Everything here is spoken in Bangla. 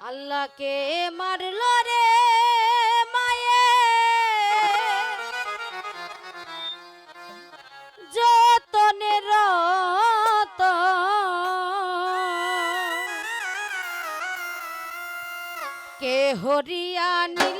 আল্লাহকে মারল রে মায়ে। যতনে রত। কে হরিয়া নীল